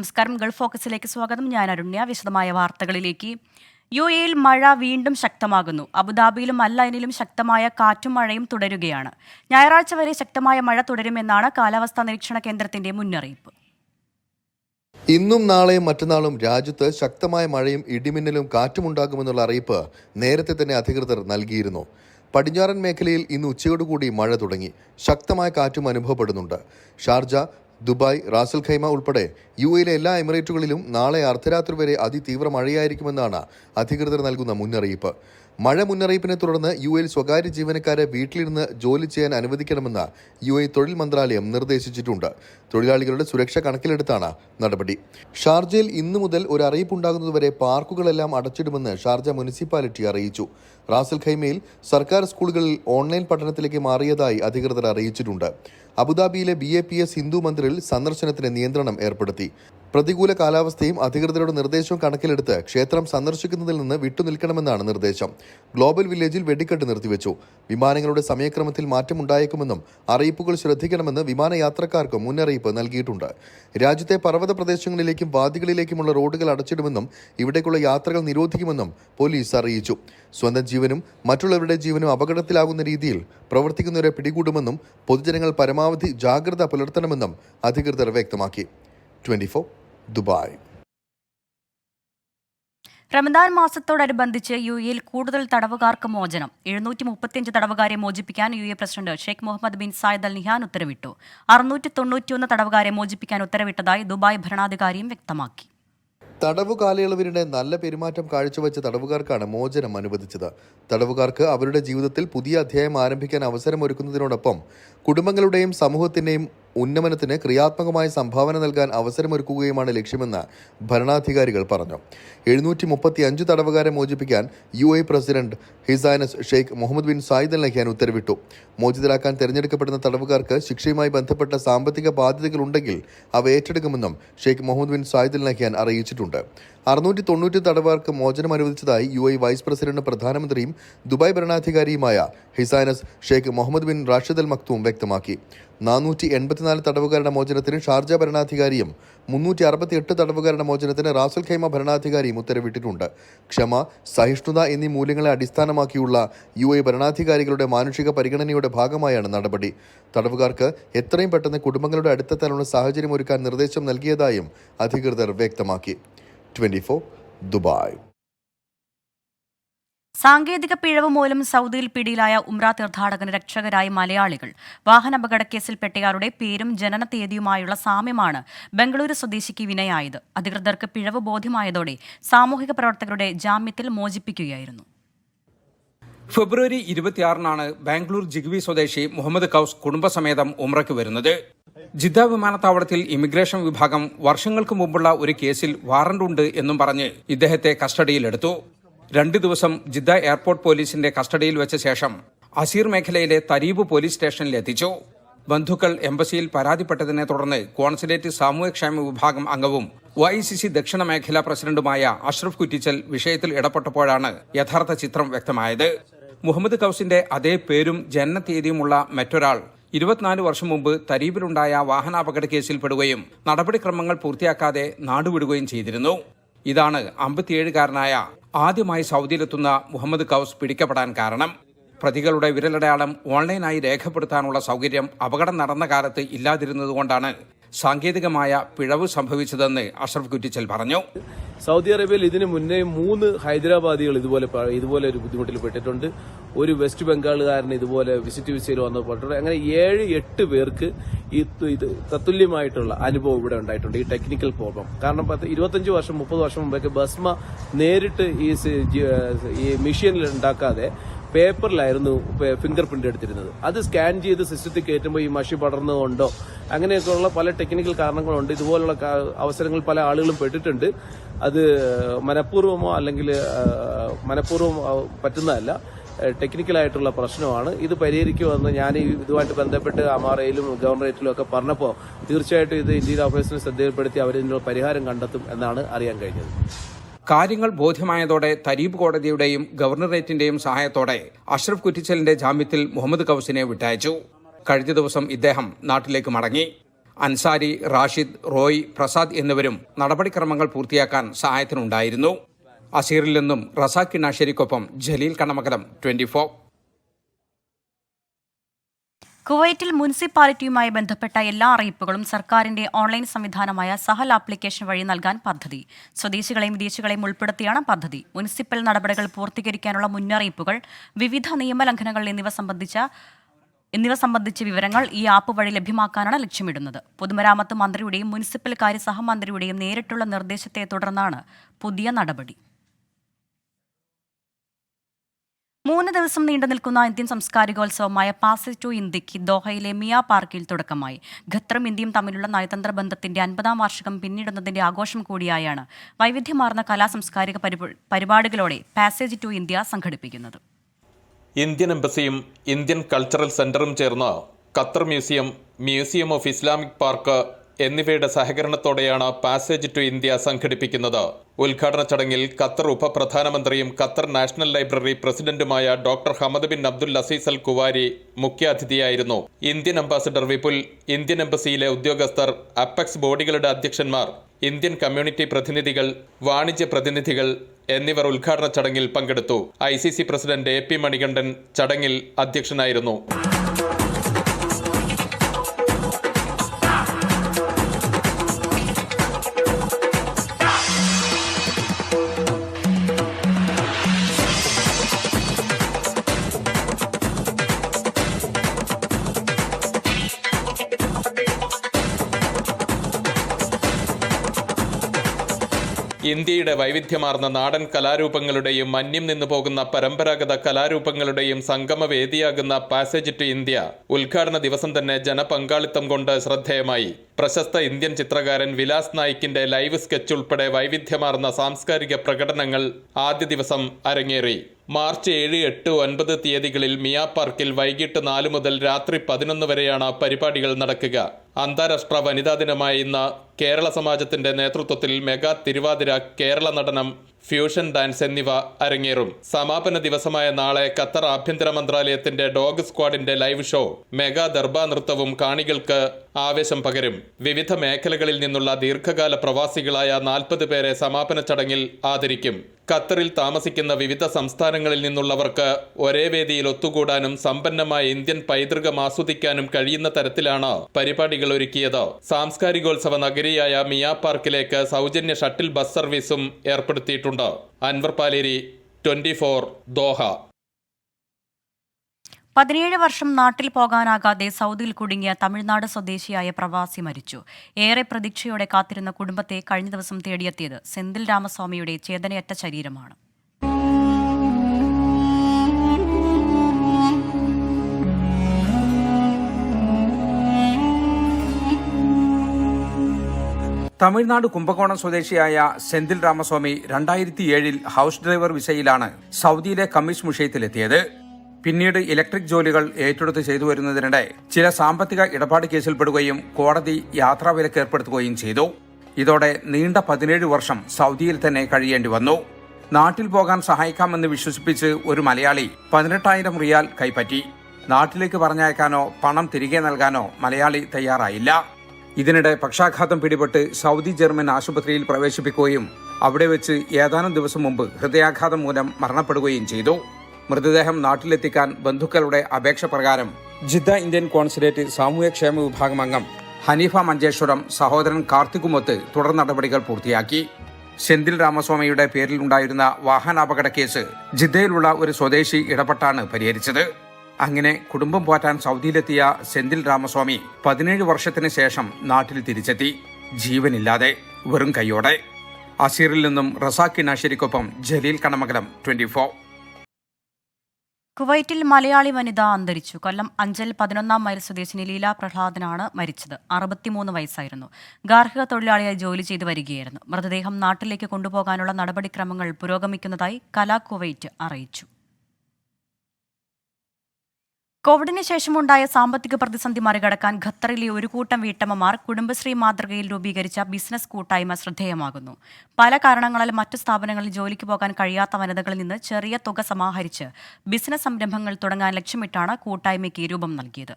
നമസ്കാരം. ഗൾഫ് ഫോക്കസിലേക്ക് സ്വാഗതം. ഞാൻ അരുണ്യ. വിശദമായ വാർത്തകളിലേക്ക്. യു എയിൽ മഴ വീണ്ടും ശക്തമാകുന്നു. അബുദാബിയിലും അല്ലൈനിലും ശക്തമായ കാറ്റും മഴയും തുടരുകയാണ്. ഞായറാഴ്ച വരെ ശക്തമായ മഴ തുടരുമെന്നാണ് കാലാവസ്ഥാ നിരീക്ഷണ കേന്ദ്രത്തിന്റെ മുന്നറിയിപ്പ്. ഇന്നും നാളെയും മറ്റന്നാളും രാജ്യത്ത് ശക്തമായ മഴയും ഇടിമിന്നലും കാറ്റുമുണ്ടാകുമെന്നുള്ള അറിയിപ്പ് നേരത്തെ തന്നെ അധികൃതർ നൽകിയിരുന്നു. പടിഞ്ഞാറൻ മേഖലയിൽ ഇന്ന് ഉച്ചയോടുകൂടി മഴ തുടങ്ങി. ശക്തമായ കാറ്റും അനുഭവപ്പെടുന്നുണ്ട്. Sharjah Dubai Ras Al Khaimah ഉൾപ്പെടെ യു എയിലെ എല്ലാ എമിറേറ്റുകളിലും നാളെ അർദ്ധരാത്രി വരെ അതിതീവ്ര മഴയായിരിക്കുമെന്നാണ് അധികൃതർ നൽകുന്ന മുന്നറിയിപ്പ്. മഴ മുന്നറിയിപ്പിനെ തുടർന്ന് യു എയിൽ സ്വകാര്യ ജീവനക്കാരെ വീട്ടിലിരുന്ന് ജോലി ചെയ്യാൻ അനുവദിക്കണമെന്ന് യു എ തൊഴിൽ മന്ത്രാലയം നിർദ്ദേശിച്ചിട്ടുണ്ട്. തൊഴിലാളികളുടെ സുരക്ഷ കണക്കിലെടുത്താണ് നടപടി. ഷാർജയിൽ ഇന്നു മുതൽ ഒരു അറിയിപ്പുണ്ടാകുന്നതുവരെ പാർക്കുകളെല്ലാം അടച്ചിടുമെന്ന് ഷാർജ മുനിസിപ്പാലിറ്റി അറിയിച്ചു. റാസൽ ഖൈമയിൽ സർക്കാർ സ്കൂളുകളിൽ ഓൺലൈൻ പഠനത്തിലേക്ക് മാറിയതായി അധികൃതർ അറിയിച്ചിട്ടുണ്ട്. അബുദാബിയിലെ B A P S Hindu മന്ദിറിൽ സന്ദർശനത്തിന് നിയന്ത്രണം ഏർപ്പെടുത്തി. പ്രതികൂല കാലാവസ്ഥയും അധികൃതരുടെ നിർദ്ദേശവും കണക്കിലെടുത്ത് ക്ഷേത്രം സന്ദർശിക്കുന്നതിൽ നിന്ന് വിട്ടുനിൽക്കണമെന്നാണ് നിർദ്ദേശം. ഗ്ലോബൽ വില്ലേജിൽ വെടിക്കെട്ട് നിർത്തിവെച്ചു. വിമാനങ്ങളുടെ സമയക്രമത്തിൽ മാറ്റമുണ്ടായേക്കുമെന്നും അറിയിപ്പുകൾ ശ്രദ്ധിക്കണമെന്ന് വിമാനയാത്രക്കാർക്ക് മുന്നറിയിപ്പ് നൽകിയിട്ടുണ്ട്. രാജ്യത്തെ പർവത പ്രദേശങ്ങളിലേക്കും വാദികളിലേക്കുമുള്ള റോഡുകൾ അടച്ചിടുമെന്നും ഇവിടേക്കുള്ള യാത്രകൾ നിരോധിക്കുമെന്നും പോലീസ് അറിയിച്ചു. സ്വന്തം ജീവനും മറ്റുള്ളവരുടെ ജീവനും അപകടത്തിലാകുന്ന രീതിയിൽ പ്രവർത്തിക്കുന്നവരെ പിടികൂടുമെന്നും പൊതുജനങ്ങൾ പരമാവധി ജാഗ്രത പുലർത്തണമെന്നും അധികൃതർ വ്യക്തമാക്കി. Twenty Dubai. റമദാൻ മാസത്തോടനുബന്ധിച്ച് യു എയിൽ കൂടുതൽ തടവുകാർക്ക് മോചനം. എഴുന്നൂറ്റി മുപ്പത്തിയഞ്ച് തടവുകാരെ മോചിപ്പിക്കാൻ U A president Sheikh Mohammed bin Zayed Al Nahyan ഉത്തരവിട്ടു. അറുന്നൂറ്റി തൊണ്ണൂറ്റിയൊന്ന് തടവുകാരെ മോചിപ്പിക്കാൻ ഉത്തരവിട്ടതായി ദുബായ് ഭരണാധികാരിയും വ്യക്തമാക്കി. തടവു കാലയളവിനിടെ നല്ല പെരുമാറ്റം കാഴ്ചവെച്ച തടവുകാർക്കാണ് മോചനം അനുവദിച്ചത്. തടവുകാർക്ക് അവരുടെ ജീവിതത്തിൽ പുതിയ അധ്യായം ആരംഭിക്കാൻ അവസരമൊരുക്കുന്നതിനോടൊപ്പം കുടുംബങ്ങളുടെയും സമൂഹത്തിന്റെയും ഉന്നമനത്തിന് ക്രിയാത്മകമായ സംഭാവന നൽകാൻ അവസരമൊരുക്കുകയുമാണ് ലക്ഷ്യമെന്ന് ഭരണാധികാരികൾ പറഞ്ഞു. എഴുന്നൂറ്റി മുപ്പത്തി അഞ്ച് തടവുകാരെ മോചിപ്പിക്കാൻ U A president his highness Sheikh Mohammed bin Zayed Al ഉത്തരവിട്ടു. മോചിതരാക്കാൻ തെരഞ്ഞെടുക്കപ്പെടുന്ന തടവുകാർക്ക് ശിക്ഷയുമായി ബന്ധപ്പെട്ട സാമ്പത്തിക ബാധ്യതകൾ ഉണ്ടെങ്കിൽ അവ ഏറ്റെടുക്കുമെന്നും Sheikh Mohammed bin Zayed Al അറിയിച്ചിട്ടുണ്ട്. അറുന്നൂറ്റി തൊണ്ണൂറ്റി തടവുകാർക്ക് മോചനം അനുവദിച്ചതായി യു എ വൈസ് പ്രസിഡന്റ് പ്രധാനമന്ത്രിയും Dubai ഭരണാധികാരിയുമായ his highness Sheikh Mohammed bin Rashid Al Maktoum വ്യക്തമാക്കി. നാനൂറ്റി എൺപത്തിനാല് തടവുകാരുടെ മോചനത്തിന് ഷാർജ ഭരണാധികാരിയും മുന്നൂറ്റി അറുപത്തിയെട്ട് തടവുകാരുടെ മോചനത്തിന് റാസുൽ ഖൈമ ഭരണാധികാരിയും ഉത്തരവിട്ടിട്ടുണ്ട്. ക്ഷമ സഹിഷ്ണുത എന്നീ മൂല്യങ്ങളെ അടിസ്ഥാനമാക്കിയുള്ള യു എ ഭരണാധികാരികളുടെ മാനുഷിക പരിഗണനയുടെ ഭാഗമായാണ് നടപടി. തടവുകാർക്ക് എത്രയും പെട്ടെന്ന് കുടുംബങ്ങളുടെ അടുത്തെത്താനുള്ള സാഹചര്യം ഒരുക്കാൻ നിർദ്ദേശം നൽകിയതായും അധികൃതർ വ്യക്തമാക്കി. Twenty Dubai. സാങ്കേതിക പിഴവ് മൂലം സൗദിയിൽ പിടിയിലായ ഉംറ തീർത്ഥാടകന് രക്ഷകരായി മലയാളികൾ. വാഹനാപകടക്കേസിൽ പെട്ടയാളുടെ പേരും ജനന തീയതിയുമായുള്ള സാമ്യമാണ് ബംഗളൂരു സ്വദേശിക്ക് വിനയായത്. അധികൃതർക്ക് പിഴവ് ബോധ്യമായതോടെ സാമൂഹിക പ്രവർത്തകരുടെ ജാമ്യത്തിൽ മോചിപ്പിക്കുകയായിരുന്നു. ഫെബ്രുവരി ഇരുപത്തിയാറിനാണ് ബാംഗ്ലൂർ ജിഗ്വി സ്വദേശി മുഹമ്മദ് കൌസ് കുടുംബസമേതം ഉംറയ്ക്ക് വരുന്നത്. ജിദ്ദ വിമാനത്താവളത്തിൽ ഇമിഗ്രേഷൻ വിഭാഗം വർഷങ്ങൾക്ക് മുമ്പുള്ള ഒരു കേസിൽ വാറണ്ട് ഉണ്ട് എന്നും പറഞ്ഞ് ഇദ്ദേഹത്തെ കസ്റ്റഡിയിലെടുത്തു. രണ്ട് ദിവസം ജിദ്ദ എയർപോർട്ട് പോലീസിന്റെ കസ്റ്റഡിയിൽ വെച്ച ശേഷം അസീർ മേഖലയിലെ തരീബ് പോലീസ് സ്റ്റേഷനിൽ എത്തിച്ചു. ബന്ധുക്കൾ എംബസിയിൽ പരാതിപ്പെട്ടതിനെ തുടർന്ന് കോൺസുലേറ്റ് സാമൂഹ്യക്ഷേമ വിഭാഗം അംഗവും വൈസിസി സി സി ദക്ഷിണ മേഖലാ പ്രസിഡന്റുമായ അഷ്റഫ് കുറ്റിച്ചൽ വിഷയത്തിൽ ഇടപെട്ടപ്പോഴാണ് യഥാർത്ഥ ചിത്രം വ്യക്തമായത്. മുഹമ്മദ് കൌസിന്റെ അതേ പേരും ജനനത്തീയതിയുമുള്ള മറ്റൊരാൾ ഇരുപത്തിനാല് വർഷം മുമ്പ് തരീബിലുണ്ടായ വാഹനാപകട കേസിൽ പെടുകയും നടപടിക്രമങ്ങൾ പൂർത്തിയാക്കാതെ നാടുവിടുകയും ചെയ്തിരുന്നു. ഇതാണ് അമ്പത്തിയേഴുകാരനായ ആദ്യമായി സൗദിയിലെത്തുന്ന മുഹമ്മദ് കൌസ് പിടിക്കപ്പെടാൻ കാരണം. പ്രതികളുടെ വിരലടയാളം ഓൺലൈനായി രേഖപ്പെടുത്താനുള്ള സൗകര്യം അപകടം നടന്ന കാലത്ത് ഇല്ലാതിരുന്നതുകൊണ്ടാണ്. സാങ്കേതികമായ പിഴവ് സംഭവിച്ചതെന്ന് അഷ്റഫ് കുറ്റിച്ചൽ പറഞ്ഞു. സൗദി അറേബ്യയിൽ ഇതിനു മുന്നേ മൂന്ന് ഹൈദരാബാദികൾ ഇതുപോലെ ഇതുപോലെ ഒരു ബുദ്ധിമുട്ടിൽ പെട്ടിട്ടുണ്ട്. ഒരു വെസ്റ്റ് ബംഗാളുകാരൻ ഇതുപോലെ വിസിറ്റ് വിസയിൽ വന്ന് പെട്ടിട്ടുണ്ട് അങ്ങനെ ഏഴ് എട്ട് പേർക്ക് ഈ ഇത് തത്തുല്യമായിട്ടുള്ള അനുഭവം ഇവിടെ ഉണ്ടായിട്ടുണ്ട് ഈ ടെക്നിക്കൽ പ്രോബ്ലം കാരണം പത്ത് ഇരുപത്തഞ്ച് വർഷം മുപ്പത് വർഷം മുമ്പൊക്കെ ബസ്മ നേരിട്ട് ഈ ഈ മെഷീനിൽ ഉണ്ടാക്കാതെ പേപ്പറിലായിരുന്നു ഫിംഗർ പ്രിന്റ് എടുത്തിരുന്നത്. അത് സ്കാൻ ചെയ്ത് സിസ്റ്റത്തിൽ കയറ്റുമ്പോൾ ഈ മഷി പടർന്നുകൊണ്ടോ അങ്ങനെയൊക്കെയുള്ള പല ടെക്നിക്കൽ കാരണങ്ങളുണ്ട്. ഇതുപോലുള്ള അവസരങ്ങൾ പല ആളുകളും പെട്ടിട്ടുണ്ട്. അത് മനഃപൂർവമോ അല്ലെങ്കിൽ മനഃപൂർവം പറ്റുന്നതല്ല. ടെക്നിക്കലായിട്ടുള്ള പ്രശ്നമാണ്. ഇത് പരിഹരിക്കുമെന്ന് ഞാൻ ഇതുമായിട്ട് ബന്ധപ്പെട്ട് അമാറയിലും ഗവർണറേറ്റിലും ഒക്കെ പറഞ്ഞപ്പോൾ തീർച്ചയായിട്ടും ഇത് ഇന്ത്യൻ ഓഫീസിനെ ശ്രദ്ധയിൽപ്പെടുത്തി അവരിതിനുള്ള പരിഹാരം കണ്ടെത്തും എന്നാണ് അറിയാൻ കഴിഞ്ഞത്. കാര്യങ്ങൾ ബോധ്യമായതോടെ തരീബ് കോടതിയുടെയും ഗവർണറേറ്റിന്റെയും സഹായത്തോടെ അഷ്റഫ് കുറ്റിച്ചലിന്റെ ജാമ്യത്തിൽ മുഹമ്മദ് കൌസിനെ വിട്ടയച്ചു. കഴിഞ്ഞ ദിവസം ഇദ്ദേഹം നാട്ടിലേക്ക് മടങ്ങി. അൻസാരി റാഷിദ് റോയ് പ്രസാദ് എന്നിവരും നടപടിക്രമങ്ങൾ പൂർത്തിയാക്കാൻ സഹായത്തിനുണ്ടായിരുന്നു. അസീറിൽ നിന്നും റസാഖ് ജലീൽ കണമകലം ട്വന്റി കുവൈറ്റിൽ മുനിസിപ്പാലിറ്റിയുമായി ബന്ധപ്പെട്ട എല്ലാ അറിയിപ്പുകളും സർക്കാരിന്റെ ഓൺലൈൻ സംവിധാനമായ സഹൽ ആപ്ലിക്കേഷൻ വഴി നൽകാൻ പദ്ധതി. സ്വദേശികളെയും വിദേശികളെയും ഉൾപ്പെടുത്തിയാണ് പദ്ധതി. മുനിസിപ്പൽ നടപടികൾ പൂർത്തീകരിക്കാനുള്ള മുന്നറിയിപ്പുകൾ വിവിധ നിയമലംഘനങ്ങൾ എന്നിവ സംബന്ധിച്ച എന്നിവ സംബന്ധിച്ച വിവരങ്ങൾ ഈ ആപ്പ് വഴി ലഭ്യമാക്കാനാണ് ലക്ഷ്യമിടുന്നത്. പൊതുമരാമത്ത് മന്ത്രിയുടെയും മുനിസിപ്പൽ കാര്യ സഹമന്ത്രിയുടെയും നേരിട്ടുള്ള നിർദ്ദേശത്തെ തുടർന്നാണ് പുതിയ നടപടി. മൂന്ന് ദിവസം നീണ്ടു നിൽക്കുന്ന ഇന്ത്യൻ സംസ്കാരികോത്സവമായ പാസേജ് ടു ഇന്ത്യയ്ക്ക് ദോഹയിലെ മിയ പാർക്കിൽ തുടക്കമായി. ഖത്തറും ഇന്ത്യയും തമ്മിലുള്ള നയതന്ത്ര ബന്ധത്തിന്റെ അൻപതാം വാർഷികം പിന്നിടുന്നതിന്റെ ആഘോഷം കൂടിയായാണ് വൈവിധ്യമാർന്ന കലാ സാംസ്കാരിക പരിപാടികളോടെ പാസേജ് ടു ഇന്ത്യ സംഘടിപ്പിക്കുന്നത്. ഇന്ത്യൻ എംബസിയും ഇന്ത്യൻ കൾച്ചറൽ സെന്ററും ചേർന്ന് Qatar museum museum of Islamic park എന്നിവയുടെ സഹകരണത്തോടെയാണ് പാസേജ് ടു ഇന്ത്യ സംഘടിപ്പിക്കുന്നത്. ഉദ്ഘാടന ചടങ്ങിൽ ഖത്തർ ഉപപ്രധാനമന്ത്രിയും ഖത്തർ നാഷണൽ ലൈബ്രറി പ്രസിഡന്റുമായ doctor Hamad bin Abdul Aziz Al Kuwari മുഖ്യാതിഥിയായിരുന്നു. Indian ambassador Vipul Indian എംബസിയിലെ ഉദ്യോഗസ്ഥർ അപ്പെക്സ് ബോഡികളുടെ അധ്യക്ഷന്മാർ ഇന്ത്യൻ കമ്മ്യൂണിറ്റി പ്രതിനിധികൾ വാണിജ്യ പ്രതിനിധികൾ എന്നിവർ ഉദ്ഘാടന ചടങ്ങിൽ പങ്കെടുത്തു. I president A P Manikandan ചടങ്ങിൽ അധ്യക്ഷനായിരുന്നു. ഇന്ത്യയുടെ വൈവിധ്യമാർന്ന നാടൻ കലാരൂപങ്ങളുടെയും മന്യം നിന്നു പോകുന്ന പരമ്പരാഗത കലാരൂപങ്ങളുടെയും സംഗമവേദിയാകുന്ന പാസേജ് ടു ഇന്ത്യ ഉദ്ഘാടന ദിവസം തന്നെ ജനപങ്കാളിത്തം കൊണ്ട് ശ്രദ്ധേയമായി. പ്രശസ്ത ഇന്ത്യൻ ചിത്രകാരൻ വിലാസ് നായിക്കിന്റെ ലൈവ് സ്കെച്ച് ഉൾപ്പെടെ വൈവിധ്യമാർന്ന സാംസ്കാരിക പ്രകടനങ്ങൾ ആദ്യ ദിവസം അരങ്ങേറി. മാർച്ച് ഏഴ് എട്ട് ഒൻപത് തീയതികളിൽ മിയാ പാർക്കിൽ വൈകിട്ട് നാല് മുതൽ രാത്രി പതിനൊന്ന് വരെയാണ് പരിപാടികൾ നടക്കുക. അന്താരാഷ്ട്ര വനിതാ ദിനമായ ഇന്ന് കേരള സമാജത്തിന്റെ നേതൃത്വത്തിൽ mega Thiruvathira Kerala Natanam fusion dance എന്നിവ അരങ്ങേറും. സമാപന ദിവസമായ നാളെ ഖത്തർ ആഭ്യന്തര മന്ത്രാലയത്തിന്റെ ഡോഗ് സ്ക്വാഡിന്റെ ലൈവ് ഷോ മെഗാ ദർബാ നൃത്തവും കാണികൾക്ക് ആവേശം പകരും. വിവിധ മേഖലകളിൽ നിന്നുള്ള ദീർഘകാല പ്രവാസികളായ നാൽപ്പത് പേരെ സമാപന ചടങ്ങിൽ ആദരിക്കും. ഖത്തറിൽ താമസിക്കുന്ന വിവിധ സംസ്ഥാനങ്ങളിൽ നിന്നുള്ളവർക്ക് ഒരേ വേദിയിൽ ഒത്തുകൂടാനും സമ്പന്നമായ ഇന്ത്യൻ പൈതൃകം ആസ്വദിക്കാനും കഴിയുന്ന തരത്തിലാണ് പരിപാടികൾ ഒരുക്കിയത്. സാംസ്കാരികോത്സവ നഗരിയായ മിയാ പാർക്കിലേക്ക് സൗജന്യ ഷട്ടിൽ ബസ് സർവീസും ഏർപ്പെടുത്തിയിട്ടുണ്ട്. Anwar Paleri twenty four Doha. പതിനേഴ് വർഷം നാട്ടിൽ പോകാനാകാതെ സൗദിയിൽ കുടുങ്ങിയ തമിഴ്നാട് സ്വദേശിയായ പ്രവാസി മരിച്ചു. ഏറെ പ്രതീക്ഷയോടെ കാത്തിരുന്ന കുടുംബത്തെ കഴിഞ്ഞ ദിവസം തേടിയെത്തിയത് സെന്തിൽ രാമസ്വാമിയുടെ ചേതനയറ്റ ശരീരമാണ്. തമിഴ്നാട് കുംഭകോണം സ്വദേശിയായ സെന്തിൽ രാമസ്വാമി രണ്ടായിരത്തി ഏഴിൽ ഹൗസ് ഡ്രൈവർ വിസയിലാണ് സൗദിയിലെ കമ്മീഷൻ മുഷയത്തിലെത്തിയത് പിന്നീട് ഇലക്ട്രിക് ജോലികൾ ഏറ്റെടുത്ത് ചെയ്തു വരുന്നതിനിടെ ചില സാമ്പത്തിക ഇടപാട് കേസിൽപ്പെടുകയും കോടതി യാത്രാവിലക്ക് ഏർപ്പെടുത്തുകയും ചെയ്തു. ഇതോടെ നീണ്ട പതിനേഴ് വർഷം സൗദിയിൽ തന്നെ കഴിയേണ്ടി വന്നു. നാട്ടിൽ പോകാൻ സഹായിക്കാമെന്ന് വിശ്വസിപ്പിച്ച് ഒരു മലയാളി പതിനെട്ടായിരം റിയാൽ കൈപ്പറ്റി. നാട്ടിലേക്ക് പറഞ്ഞയക്കാനോ പണം തിരികെ നൽകാനോ മലയാളി തയ്യാറായില്ല. ഇതിനിടെ പക്ഷാഘാതം പിടിപെട്ട് സൗദി ജർമ്മൻ ആശുപത്രിയിൽ പ്രവേശിപ്പിക്കുകയും അവിടെ വെച്ച് ഏതാനും ദിവസം മുമ്പ് ഹൃദയാഘാതം മൂലം മരണപ്പെടുകയും ചെയ്തു. മൃതദേഹം നാട്ടിലെത്തിക്കാൻ ബന്ധുക്കളുടെ അപേക്ഷ പ്രകാരം ജിദ്ദ ഇന്ത്യൻ കോൺസുലേറ്റ് സാമൂഹ്യക്ഷേമ വിഭാഗം അംഗം ഹനീഫ മഞ്ചേശ്വരം സഹോദരൻ കാർത്തികുമൊത്ത് തുടർ നടപടികൾ പൂർത്തിയാക്കി. സെന്തിൽ രാമസ്വാമിയുടെ പേരിൽ ഉണ്ടായിരുന്ന വാഹനാപകട കേസ് ജിദ്ദയിലുള്ള ഒരു സ്വദേശി ഇടപെട്ടാണ് പരിഹരിച്ചത്. അങ്ങനെ കുടുംബം പോറ്റാൻ സൗദിയിലെത്തിയ സെന്തിൽ രാമസ്വാമി പതിനേഴ് വർഷത്തിന് ശേഷം നാട്ടിൽ തിരിച്ചെത്തി. ജീവനില്ലാതെ വെറും കൈയോടെ അസീറിൽ നിന്നും റസാഖി നാശേരിക്കൊപ്പം ജലീൽ കണമകലം ട്വന്റി ഫോർ. കുവൈറ്റിൽ മലയാളി വനിത അന്തരിച്ചു. കൊല്ലം അഞ്ചൽ പതിനൊന്നാം മൈൽ സ്വദേശിനി ലീല പ്രഹ്ലാദനാണ് മരിച്ചത്. അറുപത്തിമൂന്ന് വയസ്സായിരുന്നു. ഗാർഹിക തൊഴിലാളിയായി ജോലി ചെയ്തു വരികയായിരുന്നു. മൃതദേഹം നാട്ടിലേക്ക് കൊണ്ടുപോകാനുള്ള നടപടിക്രമങ്ങൾ പുരോഗമിക്കുന്നതായി കലാ കുവൈറ്റ് അറിയിച്ചു. കോവിഡിന് ശേഷമുണ്ടായ സാമ്പത്തിക പ്രതിസന്ധി മറികടക്കാൻ ഖത്തറിലെ ഒരു കൂട്ടം വീട്ടമ്മമാർ കുടുംബശ്രീ മാതൃകയിൽ രൂപീകരിച്ച ബിസിനസ് കൂട്ടായ്മ ശ്രദ്ധേയമാകുന്നു. പല കാരണങ്ങളാൽ മറ്റു സ്ഥാപനങ്ങളിൽ ജോലിക്ക് പോകാൻ കഴിയാത്ത വനിതകളിൽ നിന്ന് ചെറിയ തുക സമാഹരിച്ച് ബിസിനസ് സംരംഭങ്ങൾ തുടങ്ങാൻ ലക്ഷ്യമിട്ടാണ് കൂട്ടായ്മയ്ക്ക് രൂപം നൽകിയത്.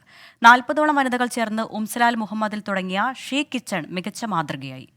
നാൽപ്പതോളം വനിതകൾ ചേർന്ന് ഉംസലാൽ മുഹമ്മദിൽ തുടങ്ങിയ ഷീ കിച്ചൺ മികച്ച മാതൃകയായി.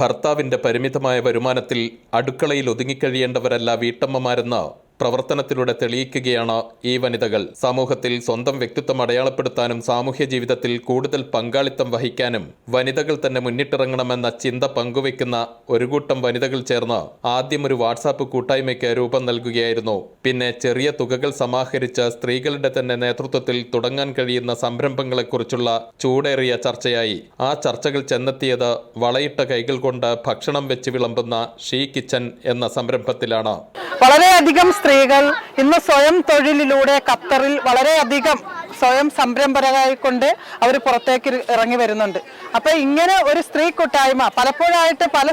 ഭർത്താവിന്റെ പരിമിതമായ വരുമാനത്തിൽ അടുക്കളയിൽ ഒതുങ്ങിക്കഴിയേണ്ടവരല്ല വീട്ടമ്മമാരെന്ന് പ്രവർത്തനത്തിലൂടെ തെളിയിക്കുകയാണ് ഈ വനിതകൾ. സമൂഹത്തിൽ സ്വന്തം വ്യക്തിത്വം അടയാളപ്പെടുത്താനും സാമൂഹ്യ ജീവിതത്തിൽ കൂടുതൽ പങ്കാളിത്തം വഹിക്കാനും വനിതകൾ തന്നെ മുന്നിട്ടിറങ്ങണമെന്ന ചിന്ത പങ്കുവെക്കുന്ന ഒരു കൂട്ടം വനിതകൾ ചേർന്ന് ആദ്യം ഒരു വാട്സാപ്പ് കൂട്ടായ്മയ്ക്ക് രൂപം നൽകുകയായിരുന്നു. പിന്നെ ചെറിയ തുകകൾ സമാഹരിച്ച് സ്ത്രീകളുടെ തന്നെ നേതൃത്വത്തിൽ തുടങ്ങാൻ കഴിയുന്ന സംരംഭങ്ങളെക്കുറിച്ചുള്ള ചൂടേറിയ ചർച്ചയായി. ആ ചർച്ചകൾ ചെന്നെത്തിയത് വളയിട്ട കൈകൾ കൊണ്ട് ഭക്ഷണം വെച്ച് വിളമ്പുന്ന ഷീ കിച്ചൻ എന്ന സംരംഭത്തിലാണ്. വളരെയധികം സ്ത്രീകൾ ഇന്ന് സ്വയം തൊഴിലിലൂടെ ഖത്തറിൽ വളരെയധികം സ്വയം സംരംഭരായിക്കൊണ്ട് അവർ പുറത്തേക്ക് ഇറങ്ങി വരുന്നുണ്ട്. അപ്പൊ ഇങ്ങനെ ഒരു സ്ത്രീ കൂട്ടായ്മ പലപ്പോഴായിട്ട് പല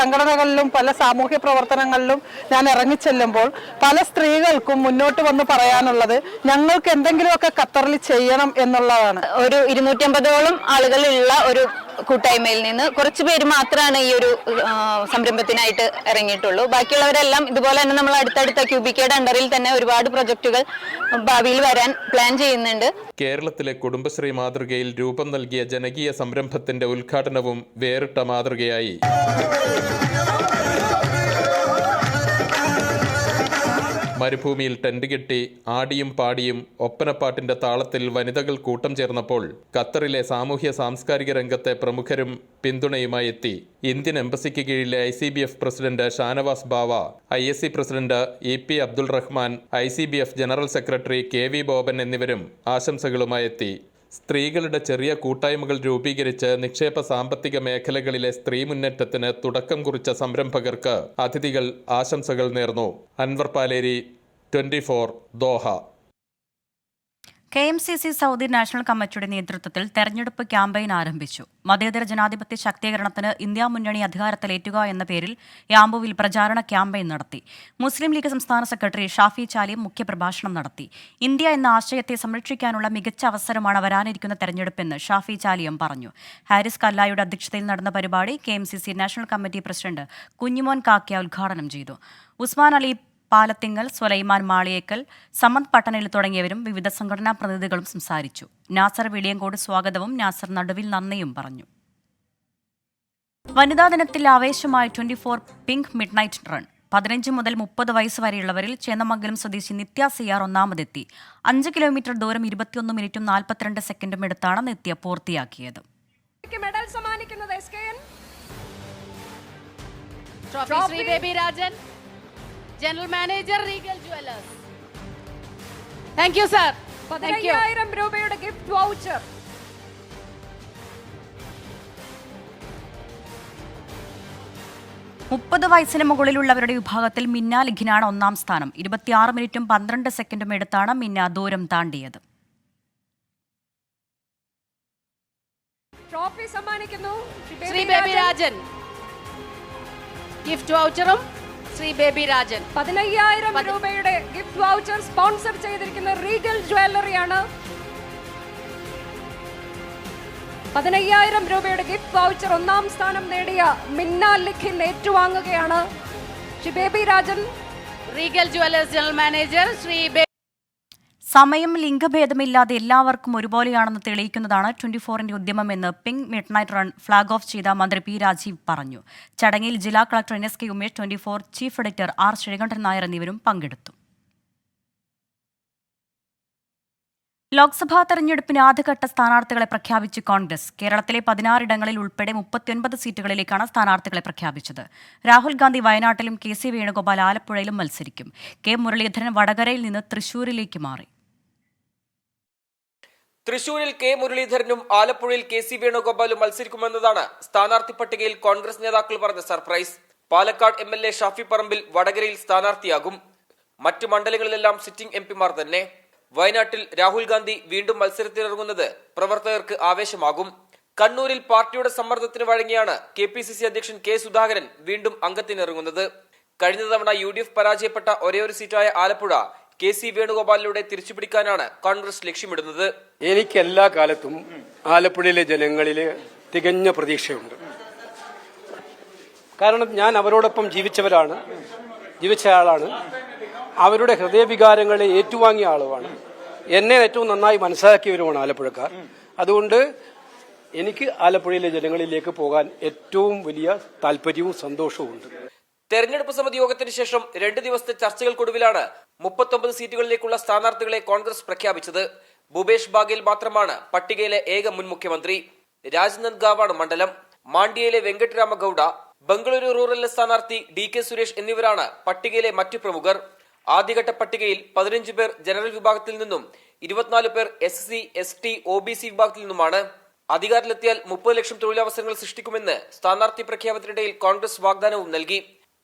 സംഘടനകളിലും പല സാമൂഹ്യ പ്രവർത്തനങ്ങളിലും ഞാൻ ഇറങ്ങിച്ചെല്ലുമ്പോൾ പല സ്ത്രീകൾക്കും മുന്നോട്ട് വന്ന് പറയാനുള്ളത് ഞങ്ങൾക്ക് എന്തെങ്കിലുമൊക്കെ ഖത്തറിൽ ചെയ്യണം എന്നുള്ളതാണ്. ഒരു ഇരുന്നൂറ്റമ്പതോളം ആളുകളുള്ള ഒരു കൂട്ടായ്മയിൽ നിന്ന് കുറച്ച് പേര് മാത്രമാണ് ഈ ഒരു സംരംഭത്തിനായിട്ട് ഇറങ്ങിയിട്ടുള്ളൂ. ബാക്കിയുള്ളവരെല്ലാം ഇതുപോലെ തന്നെ നമ്മൾ അടുത്തടുത്ത ക്യൂബിക്കയുടെ അണ്ടറിൽ തന്നെ ഒരുപാട് പ്രൊജക്ടുകൾ ഭാവിയിൽ വരാൻ പ്ലാൻ ചെയ്യുന്നുണ്ട്. കേരളത്തിലെ കുടുംബശ്രീ മാതൃകയിൽ രൂപം നൽകിയ ജനകീയ സംരംഭത്തിന്റെ ഉദ്ഘാടനവും വേറിട്ട മാതൃകയായി. മരുഭൂമിയിൽ ടെന്റ് കെട്ടി ആടിയും പാടിയും ഒപ്പനപ്പാട്ടിന്റെ താളത്തിൽ വനിതകൾ കൂട്ടം ചേർന്നപ്പോൾ ഖത്തറിലെ സാമൂഹ്യ സാംസ്കാരിക രംഗത്തെ പ്രമുഖരും പിന്തുണയുമായി എത്തി ഇന്ത്യൻ എംബസിക്ക് കീഴിലെ I C B F president Shanavas Bava I S C president E P Abdul Rahman I C B F general secretary K V Boban എന്നിവരും ആശംസകളുമായി എത്തി സ്ത്രീകളുടെ ചെറിയ കൂട്ടായ്മകൾ രൂപീകരിച്ച് നിക്ഷേപ സാമ്പത്തിക മേഖലകളിലെ സ്ത്രീ മുന്നേറ്റത്തിന് തുടക്കം കുറിച്ച സംരംഭകർക്ക് അതിഥികൾ ആശംസകൾ നേർന്നു. Anwar Paleri twenty four Doha. K M C C Saudi national കമ്മിറ്റിയുടെ നേതൃത്വത്തിൽ തെരഞ്ഞെടുപ്പ് ക്യാമ്പയിൻ ആരംഭിച്ചു. മതേതര ജനാധിപത്യ ശാക്തീകരണത്തിന് ഇന്ത്യ മുന്നണി അധികാരത്തിലേറ്റുക എന്ന പേരിൽ യാമ്പുവിൽ പ്രചാരണ ക്യാമ്പയിൻ നടത്തി. മുസ്ലിം ലീഗ് സംസ്ഥാന സെക്രട്ടറി ഷാഫി ചാലിം മുഖ്യപ്രഭാഷണം നടത്തി. ഇന്ത്യ എന്ന ആശയത്തെ സംരക്ഷിക്കാനുള്ള മികച്ച അവസരമാണ് വരാനിരിക്കുന്ന തെരഞ്ഞെടുപ്പെന്ന് ഷാഫി ചാലിയം പറഞ്ഞു. ഹാരിസ് കല്ലായുടെ അധ്യക്ഷതയിൽ നടന്ന പരിപാടി K national committee president Kunjimon Kakkiya ഉദ്ഘാടനം ചെയ്തു. ഉസ്മാൻ അലി പാലത്തിങ്ങൽ സുലൈമാൻ മാളിയേക്കൽ സമന്ത് പട്ടണയിൽ തുടങ്ങിയവരും വിവിധ സംഘടനാ പ്രതിനിധികളും സംസാരിച്ചു. നാസർ വെളിയങ്കോട് സ്വാഗതവും നാസർ നടുവിൽ നന്ദിയും പറഞ്ഞു. വനിതാ ദിനത്തിൽ ആവേശമായി twenty four pink midnight run. പതിനഞ്ച് മുതൽ മുപ്പത് വയസ്സ് വരെയുള്ളവരിൽ ചേന്നമംഗലം സ്വദേശി നിത്യ സിയാർ ഒന്നാമതെത്തി. അഞ്ച് കിലോമീറ്റർ ദൂരം ഇരുപത്തിയൊന്ന് മിനിറ്റും നാൽപ്പത്തിരണ്ട് സെക്കൻഡും എടുത്താണ് നിത്യ പൂർത്തിയാക്കിയത്. ക്ക് മെഡൽ സമ്മാനിക്കുന്നത് S K N manager Regal jewellers thank General Manager Regal Jewelers. Thank you, sir. Thank you. പതിനയ്യായിരം രൂപയുടെ ഗിഫ്റ്റ് വൗച്ചർ മുപ്പത് വയസ്സിന് മുകളിലുള്ളവരുടെ വിഭാഗത്തിൽ മിന്ന ലിഖിനാണ് ഒന്നാം സ്ഥാനം ഇരുപത്തിയാറ് മിനിറ്റും പന്ത്രണ്ട് സെക്കൻഡും എടുത്താണ് മിന്ന ദൂരം താണ്ടിയത് trophy സമ്മാനിക്കുന്നു Sri Baby Rajan gift voucherum Sri Baby Rajan. പതിനയ്യായിരം രൂപയുടെ ഗിഫ്റ്റ് വൗച്ചർ സ്പോൺസർ ചെയ്തിരിക്കുന്ന റീഗൽ ജ്വല്ലറിയാണ് പതിനയ്യായിരം രൂപയുടെ ഗിഫ്റ്റ് വൗച്ചർ ഒന്നാം സ്ഥാനം നേടിയ Minna Likhin ഏറ്റുവാങ്ങുകയാണ്. Sri Baby Rajan. Regal jewellers general manager Baby. സമയം ലിംഗഭേദമില്ലാതെ എല്ലാവർക്കും ഒരുപോലെയാണെന്ന് തെളിയിക്കുന്നതാണ് ട്വന്റി ഫോറിന്റെ ഉദ്യമമെന്ന് pink midnight run flag off ചെയ്ത മന്ത്രി പി രാജീവ് പറഞ്ഞു. ചടങ്ങിൽ ജില്ലാ collector N S K Umesh twenty four chief editor R Sreekandan Nair എന്നിവരും പങ്കെടുത്തു. ലോക്സഭാ തെരഞ്ഞെടുപ്പിന് ആദ്യഘട്ട സ്ഥാനാർത്ഥികളെ പ്രഖ്യാപിച്ച് കോൺഗ്രസ്. കേരളത്തിലെ പതിനാറിടങ്ങളിൽ ഉൾപ്പെടെ മുപ്പത്തിയൊൻപത് സീറ്റുകളിലേക്കാണ് സ്ഥാനാർത്ഥികളെ പ്രഖ്യാപിച്ചത്. രാഹുൽ ഗാന്ധി വയനാട്ടിലും കെ സി വേണുഗോപാൽ ആലപ്പുഴയിലും മത്സരിക്കും. കെ മുരളീധരൻ വടകരയിൽ നിന്ന് തൃശൂരിലേക്ക് മാറി. തൃശൂരിൽ കെ മുരളീധരനും ആലപ്പുഴയിൽ കെ സി വേണുഗോപാലും മത്സരിക്കുമെന്നതാണ് സ്ഥാനാർത്ഥി പട്ടികയിൽ കോൺഗ്രസ് നേതാക്കൾ പറഞ്ഞ surprise. Palakkad M L A Shafi Parambil വടകരയിൽ സ്ഥാനാർത്ഥിയാകും. മറ്റു മണ്ഡലങ്ങളിലെല്ലാം സിറ്റിംഗ് എം പിമാർ തന്നെ. വയനാട്ടിൽ രാഹുൽ ഗാന്ധി വീണ്ടും മത്സരത്തിനിറങ്ങുന്നത് പ്രവർത്തകർക്ക് ആവേശമാകും. കണ്ണൂരിൽ പാർട്ടിയുടെ സമ്മർദ്ദത്തിന് വഴങ്ങിയാണ് കെ പി സി സി അധ്യക്ഷൻ കെ സുധാകരൻ വീണ്ടും അംഗത്തിനിറങ്ങുന്നത്. കഴിഞ്ഞ തവണ യു ഡി എഫ് പരാജയപ്പെട്ട ഒരേയൊരു സീറ്റായ ആലപ്പുഴ കെ സി വേണുഗോപാലിലൂടെ തിരിച്ചുപിടിക്കാനാണ് കോൺഗ്രസ് ലക്ഷ്യമിടുന്നത്. എനിക്ക് എല്ലാ കാലത്തും ആലപ്പുഴയിലെ ജനങ്ങളിൽ തികഞ്ഞ പ്രതീക്ഷയുണ്ട്. കാരണം ഞാൻ അവരോടൊപ്പം ജീവിച്ചവരാണ് ജീവിച്ച ആളാണ്. അവരുടെ ഹൃദയവികാരങ്ങളെ ഏറ്റുവാങ്ങിയ ആളുമാണ്. എന്നെ ഏറ്റവും നന്നായി മനസ്സിലാക്കിയവരുമാണ് ആലപ്പുഴക്കാർ. അതുകൊണ്ട് എനിക്ക് ആലപ്പുഴയിലെ ജനങ്ങളിലേക്ക് പോകാൻ ഏറ്റവും വലിയ താല്പര്യവും സന്തോഷവും ഉണ്ട് തെരഞ്ഞെടുപ്പ് സമിതി യോഗത്തിന് ശേഷം രണ്ട് ദിവസത്തെ ചർച്ചകൾക്കൊടുവിലാണ് മുപ്പത്തൊമ്പത് സീറ്റുകളിലേക്കുള്ള സ്ഥാനാർത്ഥികളെ കോൺഗ്രസ് പ്രഖ്യാപിച്ചത്. ഭൂപേഷ് ബാഗേൽ മാത്രമാണ് പട്ടികയിലെ ഏക മുൻ മുഖ്യമന്ത്രി. രാജ്നന്ദ് ഗാവാണ് മണ്ഡലം. മാണ്ഡ്യയിലെ വെങ്കട്ടരാമ ഗൌഡ ബംഗളൂരു റൂറലിലെ സ്ഥാനാർത്ഥി ഡി കെ സുരേഷ് എന്നിവരാണ് പട്ടികയിലെ മറ്റു പ്രമുഖർ. ആദ്യഘട്ട പട്ടികയിൽ പതിനഞ്ച് പേർ ജനറൽ വിഭാഗത്തിൽ നിന്നും ഇരുപത്തിനാല് പേർ S C S T O B C വിഭാഗത്തിൽ നിന്നുമാണ്. അധികാരത്തിലെത്തിയാൽ മുപ്പത് ലക്ഷം തൊഴിലവസരങ്ങൾ സൃഷ്ടിക്കുമെന്ന് സ്ഥാനാർത്ഥി പ്രഖ്യാപനത്തിനിടയിൽ കോൺഗ്രസ് വാഗ്ദാനവും നൽകി.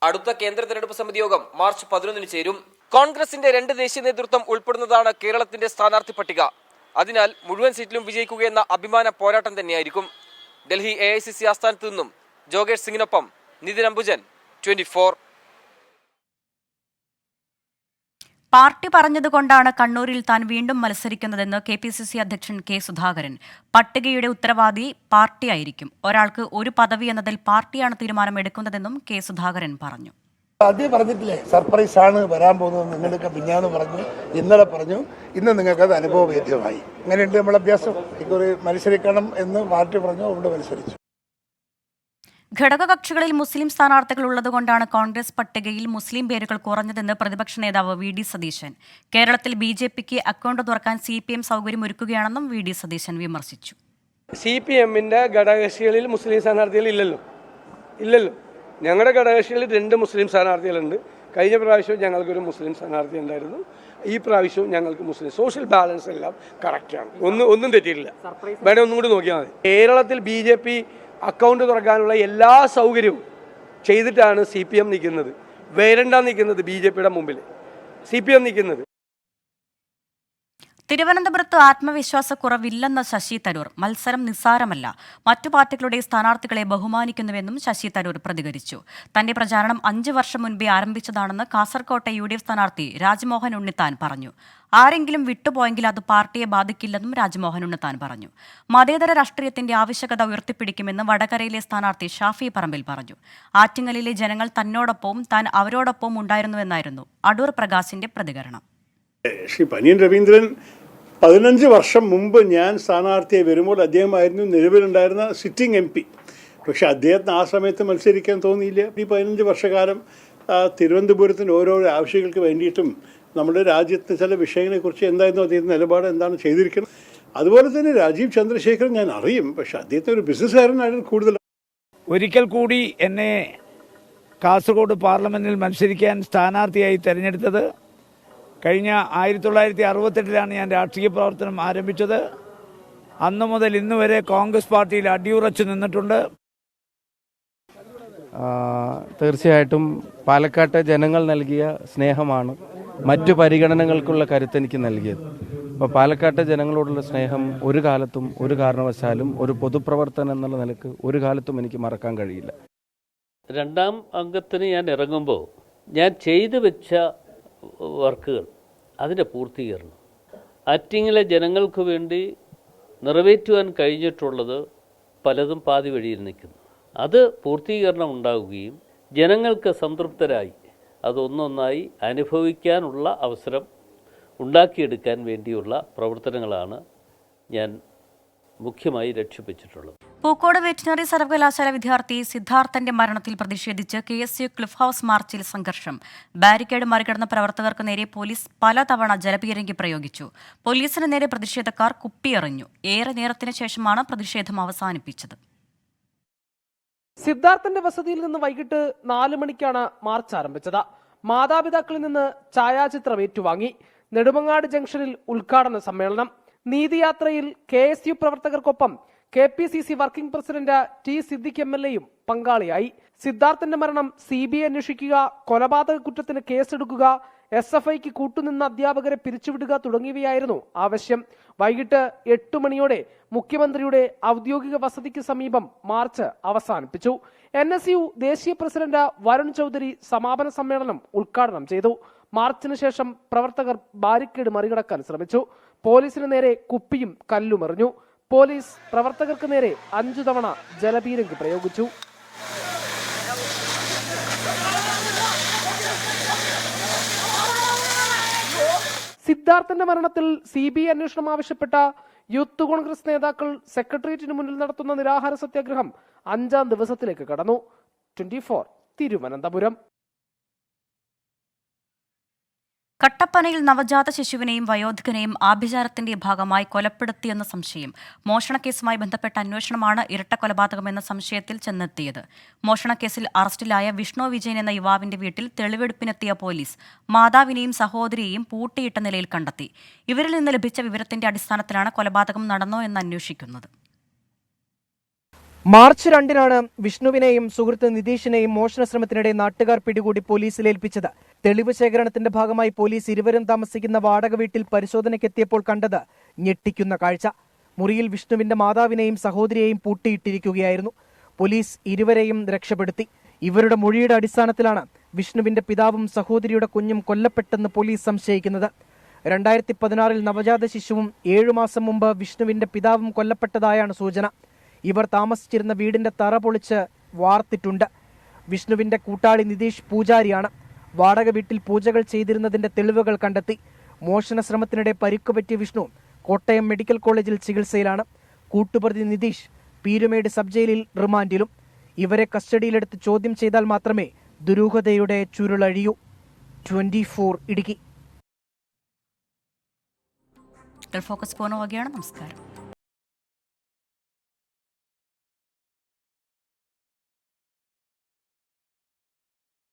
അടുത്ത കേന്ദ്ര തെരഞ്ഞെടുപ്പ് സമിതി യോഗം മാർച്ച് പതിനൊന്നിന് ചേരും. കോൺഗ്രസിന്റെ രണ്ട് ദേശീയ നേതൃത്വം ഉൾപ്പെടുന്നതാണ് കേരളത്തിന്റെ സ്ഥാനാർത്ഥി പട്ടിക. അതിനാൽ മുഴുവൻ സീറ്റിലും വിജയിക്കുകയെന്ന അഭിമാന പോരാട്ടം തന്നെയായിരിക്കും. Delhi A I C C ആസ്ഥാനത്ത് നിന്നും ജോഗേഷ് സിംഗിനൊപ്പം Nithin Ambujan twenty four party പറഞ്ഞതുകൊണ്ടാണ് കണ്ണൂരിൽ താൻ വീണ്ടും മത്സരിക്കുന്നതെന്ന് കെ പി സി സി അധ്യക്ഷൻ കെ സുധാകരൻ. പട്ടികയുടെ ഉത്തരവാദി പാർട്ടിയായിരിക്കും ഒരാൾക്ക് ഒരു പദവി എന്നതിൽ പാർട്ടിയാണ് തീരുമാനമെടുക്കുന്നതെന്നും കെ സുധാകരൻ പറഞ്ഞു. ആദ്യം പറഞ്ഞിട്ടില്ലേ സർപ്രൈസ് ആണ് വരാൻ പോകുന്നത് നിങ്ങൾക്ക് മിഞ്ഞാന്ന് പറഞ്ഞു ഇന്നലെ പറഞ്ഞു. ഇന്ന് നിങ്ങൾക്ക് അത് അനുഭവവേദ്യമായി. അങ്ങനെയുണ്ട് നമ്മൾ അഭ്യാസം? ഇക്കുറി മത്സരിക്കണം എന്ന് പാർട്ടി പറഞ്ഞു അവിടെ മത്സരിച്ചു. ഘടകകക്ഷികളിൽ മുസ്ലിം സ്ഥാനാർത്ഥികൾ ഉള്ളതുകൊണ്ടാണ് കോൺഗ്രസ് പട്ടികയിൽ മുസ്ലിം പേരുകൾ കുറഞ്ഞതെന്ന് പ്രതിപക്ഷ നേതാവ് വി ഡി സതീശൻ. കേരളത്തിൽ ബി ജെ പിക്ക് അക്കൗണ്ട് തുറക്കാൻ സി പി എം സൗകര്യമൊരുക്കുകയാണെന്നും വി ഡി സതീശൻ വിമർശിച്ചു. സി പി എമ്മിന്റെ ഘടകകക്ഷികളിൽ മുസ്ലിം സ്ഥാനാർത്ഥികൾ ഇല്ലല്ലോ. ഇല്ലല്ലോ. ഞങ്ങളുടെ ഘടകകക്ഷികളിൽ രണ്ട് മുസ്ലിം സ്ഥാനാർത്ഥികളുണ്ട്. കഴിഞ്ഞ പ്രാവശ്യവും ഞങ്ങൾക്കൊരു മുസ്ലിം സ്ഥാനാർത്ഥി ഉണ്ടായിരുന്നു. ഈ പ്രാവശ്യവും ഞങ്ങൾക്ക് മുസ്ലിം സോഷ്യൽ ബാലൻസ് എല്ലാം കറക്റ്റാണ് ഒന്നും ഒന്നും തെറ്റിയിട്ടില്ല. വേണേ ഒന്നും കൂടി നോക്കിയാൽ മതി. കേരളത്തിൽ ബി ജെ പി അക്കൗണ്ട് തുറക്കാനുള്ള എല്ലാ സൗകര്യവും ചെയ്തിട്ടാണ് സി പി എം നിൽക്കുന്നത്. വേരണ്ട നിൽക്കുന്നത് ബി ജെ പിയുടെ മുമ്പിൽ സി പി എം നിൽക്കുന്നത്. തിരുവനന്തപുരത്ത് ആത്മവിശ്വാസക്കുറവില്ലെന്ന ശശി തരൂർ. മത്സരം നിസ്സാരമല്ല. മറ്റു പാർട്ടികളുടെ സ്ഥാനാർത്ഥികളെ ബഹുമാനിക്കുന്നുവെന്നും ശശി തരൂർ പ്രതികരിച്ചു. തന്റെ പ്രചാരണം അഞ്ചു വർഷം മുൻപേ ആരംഭിച്ചതാണെന്ന് കാസർകോട്ടെ യു ഡി എഫ് സ്ഥാനാർത്ഥി രാജ്മോഹൻ ഉണ്ണിത്താൻ പറഞ്ഞു. ആരെങ്കിലും വിട്ടുപോയെങ്കിൽ അത് പാർട്ടിയെ ബാധിക്കില്ലെന്നും രാജ്മോഹൻ ഉണ്ണിത്താൻ പറഞ്ഞു. മതേതര രാഷ്ട്രീയത്തിന്റെ ആവശ്യകത ഉയർത്തിപ്പിടിക്കുമെന്ന് വടകരയിലെ സ്ഥാനാർത്ഥി ഷാഫി പറമ്പിൽ പറഞ്ഞു. ആറ്റിങ്ങലിലെ ജനങ്ങൾ തന്നോടൊപ്പവും താൻ അവരോടൊപ്പവും ഉണ്ടായിരുന്നുവെന്നായിരുന്നു അടൂർ പ്രകാശിന്റെ പ്രതികരണം. ശ്രീ പനിയൻ രവീന്ദ്രൻ പതിനഞ്ച് വർഷം മുമ്പ് ഞാൻ സ്ഥാനാർത്ഥിയെ വരുമ്പോൾ അദ്ദേഹമായിരുന്നു നിലവിലുണ്ടായിരുന്ന സിറ്റിംഗ് എം പി. പക്ഷെ അദ്ദേഹത്തിന് ആ സമയത്ത് മത്സരിക്കാൻ തോന്നിയില്ല. ഈ പതിനഞ്ച് വർഷക്കാലം തിരുവനന്തപുരത്തിന് ഓരോരോ ആവശ്യങ്ങൾക്ക് വേണ്ടിയിട്ടും നമ്മുടെ രാജ്യത്തെ ചില വിഷയങ്ങളെക്കുറിച്ച് എന്തായിരുന്നു അദ്ദേഹത്തിന്റെ നിലപാട് എന്താണ് ചെയ്തിരിക്കുന്നത്? അതുപോലെ തന്നെ രാജീവ് ചന്ദ്രശേഖരൻ ഞാൻ അറിയും പക്ഷെ അദ്ദേഹത്തെ ഒരു ബിസിനസ്സുകാരനായിരുന്നു കൂടുതൽ. ഒരിക്കൽ കൂടി എന്നെ കാസർഗോഡ് പാർലമെന്റിൽ മത്സരിക്കാൻ സ്ഥാനാർത്ഥിയായി തെരഞ്ഞെടുത്തത് കഴിഞ്ഞ ആയിരത്തി തൊള്ളായിരത്തി അറുപത്തെട്ടിലാണ് ഞാൻ രാഷ്ട്രീയ പ്രവർത്തനം ആരംഭിച്ചത്. അന്ന് മുതൽ ഇന്ന് വരെ കോൺഗ്രസ് പാർട്ടിയിൽ അടിയുറച്ചു നിന്നിട്ടുണ്ട്. തീർച്ചയായിട്ടും പാലക്കാട്ടെ ജനങ്ങൾ നൽകിയ സ്നേഹമാണ് മറ്റു പരിഗണനകൾക്കുള്ള കരുത്ത് എനിക്ക് നൽകിയത്. അപ്പോൾ പാലക്കാട്ടെ ജനങ്ങളോടുള്ള സ്നേഹം ഒരു കാലത്തും ഒരു കാരണവശാലും ഒരു പൊതുപ്രവർത്തനം എന്നുള്ള നിലയ്ക്ക് ഒരു കാലത്തും എനിക്ക് മറക്കാൻ കഴിയില്ല. രണ്ടാം അംഗത്തിന് ഞാൻ ഇറങ്ങുമ്പോൾ ഞാൻ ചെയ്തു വെച്ച വർക്കുകൾ അതിന്റെ പൂർത്തീകരണം. അറ്റിങ്ങിലെ ജനങ്ങൾക്ക് വേണ്ടി നിറവേറ്റുവാൻ കഴിഞ്ഞിട്ടുള്ളത് പലതും പാതി വഴിയിൽ നിൽക്കുന്നു. അത് പൂർത്തീകരണം ഉണ്ടാവുകയും ജനങ്ങൾക്ക് സംതൃപ്തരായി അതൊന്നൊന്നായി അനുഭവിക്കാനുള്ള അവസരം ഉണ്ടാക്കിയെടുക്കാൻ വേണ്ടിയുള്ള പ്രവർത്തനങ്ങളാണ് ഞാൻ മുഖ്യമായി രക്ഷിപ്പിച്ചിട്ടുള്ളത്. പൂക്കോട് വെറ്റിനറി സർവകലാശാല വിദ്യാർത്ഥി സിദ്ധാർത്ഥന്റെ മരണത്തിൽ പ്രതിഷേധിച്ച് K S U Cliff House മാർച്ചിൽ സംഘർഷം. ബാരിക്കേഡ് മറികടന്ന പ്രവർത്തകർക്ക് നേരെ പോലീസ് പലതവണ ജലപീരങ്കി പ്രയോഗിച്ചു. പോലീസിന് നേരെ പ്രതിഷേധക്കാർ കുപ്പിയെറിഞ്ഞു. ഏറെ നേരത്തിന് ശേഷമാണ് പ്രതിഷേധം അവസാനിപ്പിച്ചത്. സിദ്ധാർത്ഥന്റെ വസതിയിൽ നിന്ന് വൈകിട്ട് നാല് മണിക്കാണ് മാർച്ച് ആരംഭിച്ചത്. മാതാപിതാക്കളിൽ നിന്ന് ഛായാചിത്രം ഏറ്റുവാങ്ങി. നെടുമങ്ങാട് ജംഗ്ഷനിൽ ഉദ്ഘാടന സമ്മേളനം. നീതിയാത്രയിൽ K S U പ്രവർത്തകർക്കൊപ്പം K P C C working president T Siddique M L എയും പങ്കാളിയായി. സിദ്ധാർത്ഥന്റെ മരണം സി ബി ഐ അന്വേഷിക്കുക കൊലപാതക കുറ്റത്തിന് കേസെടുക്കുക എസ് എഫ് ഐക്ക് കൂട്ടുനിന്ന അധ്യാപകരെ പിരിച്ചുവിടുക തുടങ്ങിയവയായിരുന്നു ആവശ്യം. വൈകിട്ട് എട്ട് മണിയോടെ മുഖ്യമന്ത്രിയുടെ ഔദ്യോഗിക വസതിക്ക് സമീപം മാർച്ച് അവസാനിപ്പിച്ചു. എൻ എസ് യു ദേശീയ പ്രസിഡന്റ് വരുൺ ചൌധരി സമാപന സമ്മേളനം ഉദ്ഘാടനം ചെയ്തു. മാർച്ചിന് ശേഷം പ്രവർത്തകർ ബാരിക്കേഡ് മറികടക്കാൻ ശ്രമിച്ചു. പോലീസിന് നേരെ കുപ്പിയും കല്ലും എറിഞ്ഞു. പോലീസ് പ്രവർത്തകർക്ക് നേരെ അഞ്ചു തവണ ജലപീരങ്കി പ്രയോഗിച്ചു. സിദ്ധാർത്ഥന്റെ മരണത്തിൽ സി ബി ഐ അന്വേഷണം ആവശ്യപ്പെട്ട യൂത്ത് കോൺഗ്രസ് നേതാക്കൾ സെക്രട്ടേറിയറ്റിന് മുന്നിൽ നടത്തുന്ന നിരാഹാര സത്യാഗ്രഹം അഞ്ചാം ദിവസത്തിലേക്ക് കടന്നു. Twenty four Thiruvananthapuram. കട്ടപ്പനയിൽ നവജാത ശിശുവിനെയും വയോധികനെയും ആഭിചാരത്തിന്റെ ഭാഗമായി കൊലപ്പെടുത്തിയെന്ന സംശയം. മോഷണക്കേസുമായി ബന്ധപ്പെട്ട അന്വേഷണമാണ് ഇരട്ട കൊലപാതകമെന്ന സംശയത്തിൽ ചെന്നെത്തിയത്. മോഷണക്കേസിൽ അറസ്റ്റിലായ വിഷ്ണു വിജയൻ എന്ന യുവാവിന്റെ വീട്ടിൽ തെളിവെടുപ്പിനെത്തിയ പോലീസ് മാതാവിനെയും സഹോദരിയെയും പൂട്ടിയിട്ട നിലയിൽ കണ്ടെത്തി. ഇവരിൽ നിന്ന് ലഭിച്ച വിവരത്തിന്റെ അടിസ്ഥാനത്തിലാണ് കൊലപാതകം നടന്നോ എന്ന് അന്വേഷിക്കുന്നത്. മാർച്ച് രണ്ടിനാണ് വിഷ്ണുവിനെയും സുഹൃത്ത് നിതീഷിനെയും മോഷണ ശ്രമത്തിനിടെ നാട്ടുകാർ പിടികൂടി പോലീസിൽ ഏൽപ്പിച്ചത്. തെളിവ് ശേഖരണത്തിന്റെ ഭാഗമായി പോലീസ് ഇരുവരും താമസിക്കുന്ന വാടക വീട്ടിൽ പരിശോധനയ്ക്കെത്തിയപ്പോൾ കണ്ടത് ഞെട്ടിക്കുന്ന കാഴ്ച. മുറിയിൽ വിഷ്ണുവിന്റെ മാതാവിനെയും സഹോദരിയെയും പൂട്ടിയിട്ടിരിക്കുകയായിരുന്നു. പോലീസ് ഇരുവരെയും രക്ഷപ്പെടുത്തി. ഇവരുടെ മൊഴിയുടെ അടിസ്ഥാനത്തിലാണ് വിഷ്ണുവിന്റെ പിതാവും സഹോദരിയുടെ കുഞ്ഞും കൊല്ലപ്പെട്ടെന്ന് പോലീസ് സംശയിക്കുന്നത്. രണ്ടായിരത്തി പതിനാറിൽ നവജാത ശിശുവും ഏഴുമാസം മുമ്പ് വിഷ്ണുവിന്റെ പിതാവും കൊല്ലപ്പെട്ടതായാണ് സൂചന. ഇവർ താമസിച്ചിരുന്ന വീടിന്റെ തറ പൊളിച്ച് വാർത്തിട്ടുണ്ട്. വിഷ്ണുവിന്റെ കൂട്ടാളി നിതീഷ് പൂജാരിയാണ്. വാടക വീട്ടിൽ പൂജകൾ ചെയ്തിരുന്നതിന്റെ തെളിവുകൾ കണ്ടെത്തി. മോഷണ ശ്രമത്തിനിടെ പരിക്കുപറ്റിയ വിഷ്ണു കോട്ടയം മെഡിക്കൽ കോളേജിൽ ചികിത്സയിലാണ്. കൂട്ടുപ്രതി നിതീഷ് പീരുമേട് സബ് ജയിലിൽ റിമാൻഡിലും. ഇവരെ കസ്റ്റഡിയിലെടുത്ത് ചോദ്യം ചെയ്താൽ മാത്രമേ ദുരൂഹതയുടെ ചുരുളഴിയൂ. Twenty four Idukki. ഫോക്കസ് പോകുന്ന വകയാണ്. നമസ്കാരം.